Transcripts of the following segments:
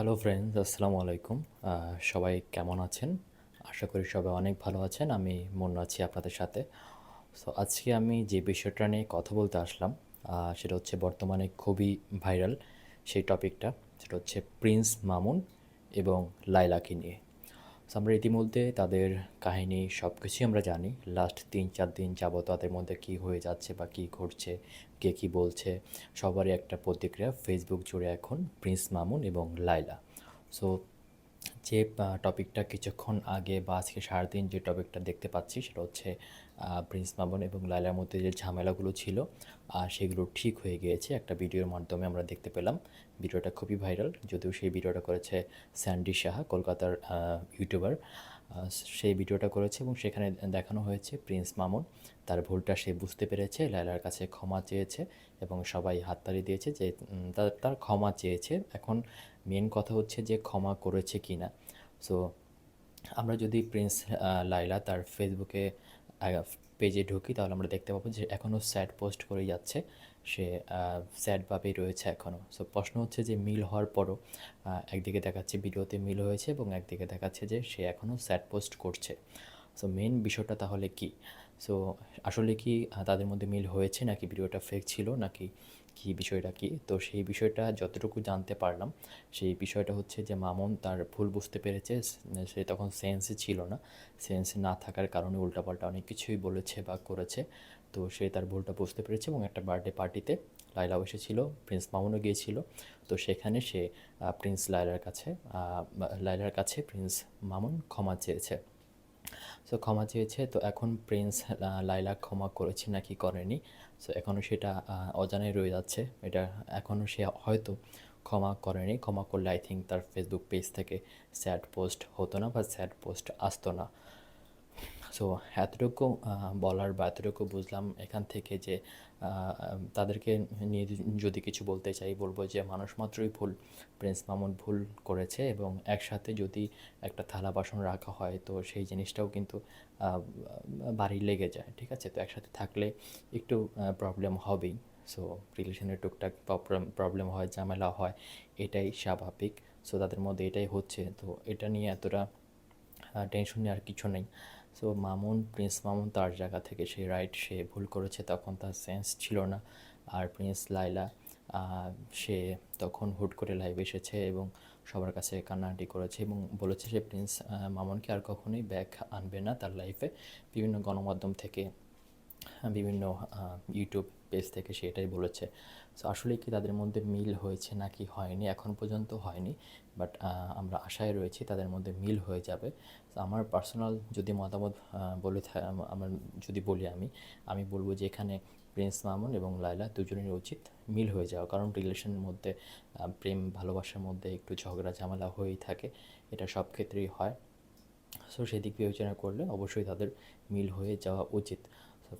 Hello friends আসসালামু আলাইকুম সবাই কেমন আছেন? আশা করি সবাই অনেক ভালো আছেন। আমি মন আছি আপনাদের সাথে। সো আজকে আমি যে বিষয়টা নিয়ে কথা বলতে আসলাম সেটা হচ্ছে বর্তমানে খুবই ভাইরাল সেই টপিকটা সেটা হচ্ছে প্রিন্স মামুন এবং লাইলাকে নিয়ে। আমরা ইতিমধ্যে তাদের কাহিনী সব কিছুই আমরা জানি। লাস্ট তিন, চার দিন যাবত তাদের মধ্যে কি হয়ে যাচ্ছে বা কি ঘটছে, কে কী বলছে, সবারই একটা প্রতিক্রিয়া। ফেসবুক জুড়ে এখন প্রিন্স মামুন এবং লাইলা সো যে টপিকটা কিছুক্ষণ আগে বা আজকে সারাদিন যে টপিকটা দেখতে পাচ্ছি সেটা হচ্ছে প্রিন্স মামুন এবং লাইলার মধ্যে যে ঝামেলাগুলো ছিল সেগুলো ঠিক হয়ে গিয়েছে। একটা ভিডিওর মাধ্যমে আমরা দেখতে পেলাম। ভিডিওটা খুবই ভাইরাল। যদিও সেই ভিডিওটা করেছে স্যান্ডি সাহা, কলকাতার ইউটিউবার। সেই ভিডিওটা করেছে এবং সেখানে দেখানো হয়েছে প্রিন্স মামুন। তার ভুলটা সে বুঝতে পেরেছে, লায়লার কাছে ক্ষমা চেয়েছে এবং সবাই হাততালি দিয়েছে যে তার তার ক্ষমা চেয়েছে। এখন মেন কথা হচ্ছে যে ক্ষমা করেছে কি না সো আমরা যদি প্রিন্স লায়লা তার ফেসবুকে পেজে ঢুকি তাহলে আমরা দেখতে পাবো যে এখনও স্যাড পোস্ট করেই যাচ্ছে। সে স্যাডভাবেই রয়েছে এখনও। সো প্রশ্ন হচ্ছে যে, মিল হওয়ার পরও একদিকে দেখাচ্ছে ভিডিওতে মিল হয়েছে এবং একদিকে দেখাচ্ছে যে, সে এখনও স্যাড পোস্ট করছে। সো মেন বিষয়টা তাহলে কি? সো আসলে কি তাদের মধ্যে মিল হয়েছে নাকি ভিডিওটা ফেক ছিল নাকি কি বিষয়টা কি? তো সেই বিষয়টা যতটুকু জানতে পারলাম, সেই বিষয়টা হচ্ছে যে, মামুন তার ভুল বুঝতে পেরেছে, সে তখন সেন্সে ছিল না। সেন্স না থাকার কারণে উল্টাপাল্টা অনেক কিছুই বলেছে বা করেছে। তো সে তার ভুলটা বুঝতে পেরেছে এবং একটা বার্থডে পার্টিতে লাইলাও এসেছিল প্রিন্স মামুনও গিয়েছিল। তো সেখানে সে প্রিন্স লাইলার কাছে লাইলার কাছে প্রিন্স মামুন ক্ষমা চেয়েছে। সো ক্ষমা চেয়েছে তো এখন প্রিন্স লাইলা ক্ষমা করেছে নাকি করেনি। সো এখনও সেটা আহ, অজানাই রয়ে যাচ্ছে। এটা এখনও সে হয়তো ক্ষমা করেনি। ক্ষমা করলে আই থিঙ্ক তার ফেসবুক পেজ থেকে স্যাড পোস্ট হতো না বা স্যাড পোস্ট আসতো না। সো এতটুকু বলার বা এতটুকু বুঝলাম এখান থেকে যে তাদেরকে নিয়ে যদি কিছু বলতে চাই, বলব যে মানুষ মাত্রই ভুল, প্রিন্স মামুন ভুল করেছে এবং একসাথে যদি একটা থালা বাসন রাখা হয়, তো সেই জিনিসটাও কিন্তু বাড়ি লেগে যায়, ঠিক আছে? তো একসাথে থাকলে একটু প্রবলেম হবেই। সো রিলেশনের টুকটাক প্রবলেম হয়, ঝামেলা হয়, এটাই স্বাভাবিক। সো তাদের মধ্যে এটাই হচ্ছে। তো এটা নিয়ে এতটা টেনশন নেওয়ার কিছু নেই। সো মামুন, প্রিন্স মামুন তার জায়গা থেকে সে রাইট সে ভুল করেছে তখন তার সেন্স ছিল না। আর প্রিন্স লাইলা সে তখন হুট করে লাইভ এসেছে এবং সবার কাছে কান্নাটি করেছে এবং বলেছে সে প্রিন্স মামুনকে আর কখনোই ব্যাক আনবে না তার লাইফে বিভিন্ন গণমাধ্যম থেকে বিভিন্ন ইউটিউব পেজ থেকে সেটাই বলেছে। সো আসলে কি তাদের মধ্যে মিল হয়েছে নাকি হয়নি? এখন পর্যন্ত হয়নি বাট আমরা আশায় রয়েছি তাদের মধ্যে মিল হয়ে যাবে। আমার পার্সোনাল যদি মতামত বলে আমার যদি বলি আমি আমি বলব যে এখানে প্রিন্স মামুন এবং লায়লা দুজনের উচিত মিল হয়ে যাওয়া। কারণ রিলেশনের মধ্যে প্রেম, ভালোবাসার মধ্যে একটু ঝগড়া, ঝামেলা হয়েই থাকে, এটা সব ক্ষেত্রেই হয়। সো সেদিক বিবেচনা করলে অবশ্যই তাদের মিল হয়ে যাওয়া উচিত।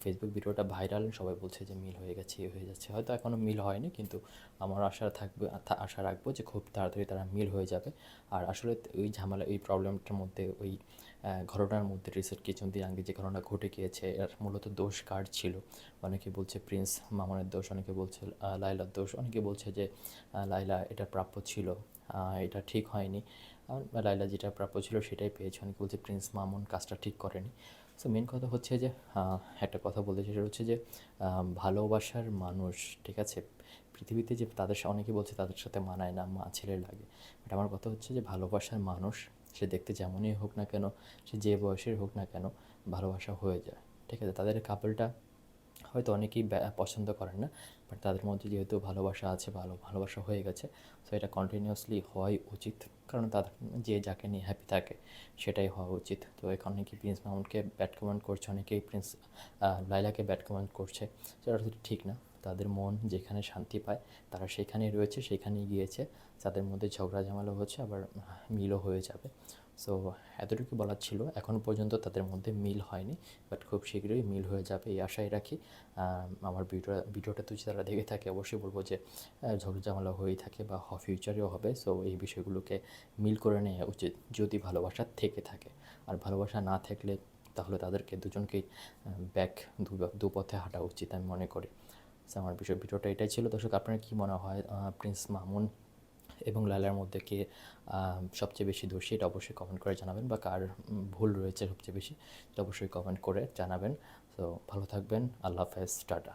ফেসবুক ভিডিওটা ভাইরাল সবাই বলছে যে মিল হয়ে গেছে হয়ে যাচ্ছে। হয়তো এখনও মিল হয়নি, কিন্তু আমার আশা থাকবে আশা রাখব যে খুব তাড়াতাড়ি তারা মিল হয়ে যাবে। আর আসলে ওই ঝামেলা, ওই প্রবলেমটার মধ্যে, ওই ঘটনার মধ্যে রিসেন্ট কিছুদিন আগে যে ঘটনা ঘটে গিয়েছে, এর মূলত দোষ কার ছিল? অনেকে বলছে প্রিন্স মামনের দোষ, অনেকে বলছে লাইলার দোষ, অনেকে বলছে যে লাইলা এটা প্রাপ্য ছিল এটা ঠিক হয়নি। লাইলা যেটা প্রাপ্য ছিল সেটাই পেয়েছে, অনেকে বলছে প্রিন্স মামুন কাজটা ঠিক করেনি। সো মেন কথা হচ্ছে যে একটা কথা বলতে সেটা হচ্ছে যে ভালোবাসার মানুষ, ঠিক আছে? পৃথিবীতে যে তাদের অনেকে বলছে তাদের সাথে মানায় না, মা ছেলে লাগে। বাট আমার কথা হচ্ছে যে, ভালোবাসার মানুষ, সে দেখতে যেমনই হোক না কেন, সে যে বয়সের হোক না কেন, ভালোবাসা হয়ে যায়, ঠিক আছে? তাদের কাপলটা হয়তো অনেকেই পছন্দ করেন না বাট তাদের মধ্যে যেহেতু ভালোবাসা আছে, ভালো, ভালোবাসা হয়ে গেছে সো এটা কন্টিনিউয়াসলি হওয়াই উচিত, কারণ তাদের যে যাকে নিয়ে হ্যাপি থাকে, সেটাই হওয়া উচিত। তো এখন অনেকেই প্রিন্স মামুনকে ব্যাট কমান্ড করছে, অনেকেই প্রিন্স লাইলাকে ব্যাট কমান্ড করছে সেটা ঠিক না। তাদের মন যেখানে শান্তি পায়, তারা সেখানেই রয়েছে, সেখানেই গিয়েছে। তাদের মধ্যে ঝগড়া ঝামেলা হচ্ছে, আবার মিলও হয়ে যাবে। সো এতটুকু বলার ছিল। এখনও পর্যন্ত তাদের মধ্যে মিল হয়নি বাট খুব শীঘ্রই মিল হয়ে যাবে এই আশাই রাখি। আমার ভিডিও ভিডিওটা যদি তারা দেখে থাকে, অবশ্যই বলব যে ঝগড়া ঝামেলা হয়েই থাকে বা হ ফিউচারেও হবে। সো এই বিষয়গুলোকে মিল করে নেওয়া উচিত যদি ভালোবাসা থেকে থাকে। আর ভালোবাসা না থাকলে তাহলে তাদেরকে দুজনকেই ব্যাক দু পথে হাঁটা উচিত আমি মনে করি। আমার বিষয় ভিডিওটা এটাই ছিল। দর্শক, আপনার কী মনে হয় প্রিন্স মামুন এবং লালার মধ্যে কে সবচেয়ে বেশি দোষী এটা অবশ্যই কমেন্ট করে জানাবেন বা কার ভুল রয়েছে সবচেয়ে বেশি এটা অবশ্যই কমেন্ট করে জানাবেন। তো ভালো থাকবেন। আল্লাহ হাফেজ। টাটা।